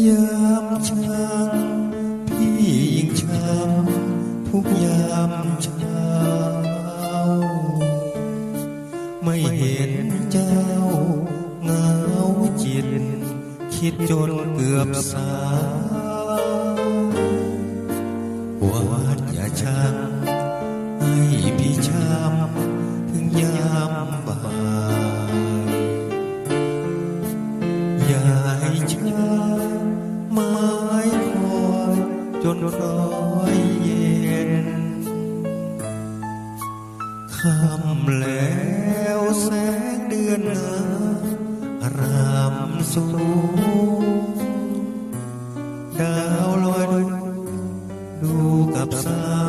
ยามช้ำพี่ยิ่งช้ำทุกยามเช้า ไม่เห็นเจ้าเงาจิต คิดจนเกือบสาหววาดอย่าช้ำให้พี่ช้ำถึงยามบ่ายยา ไม้คอยจนคอยเย็นค่ำแล้วแสงเดือนเงารามสูงดาวลอยดูกับสา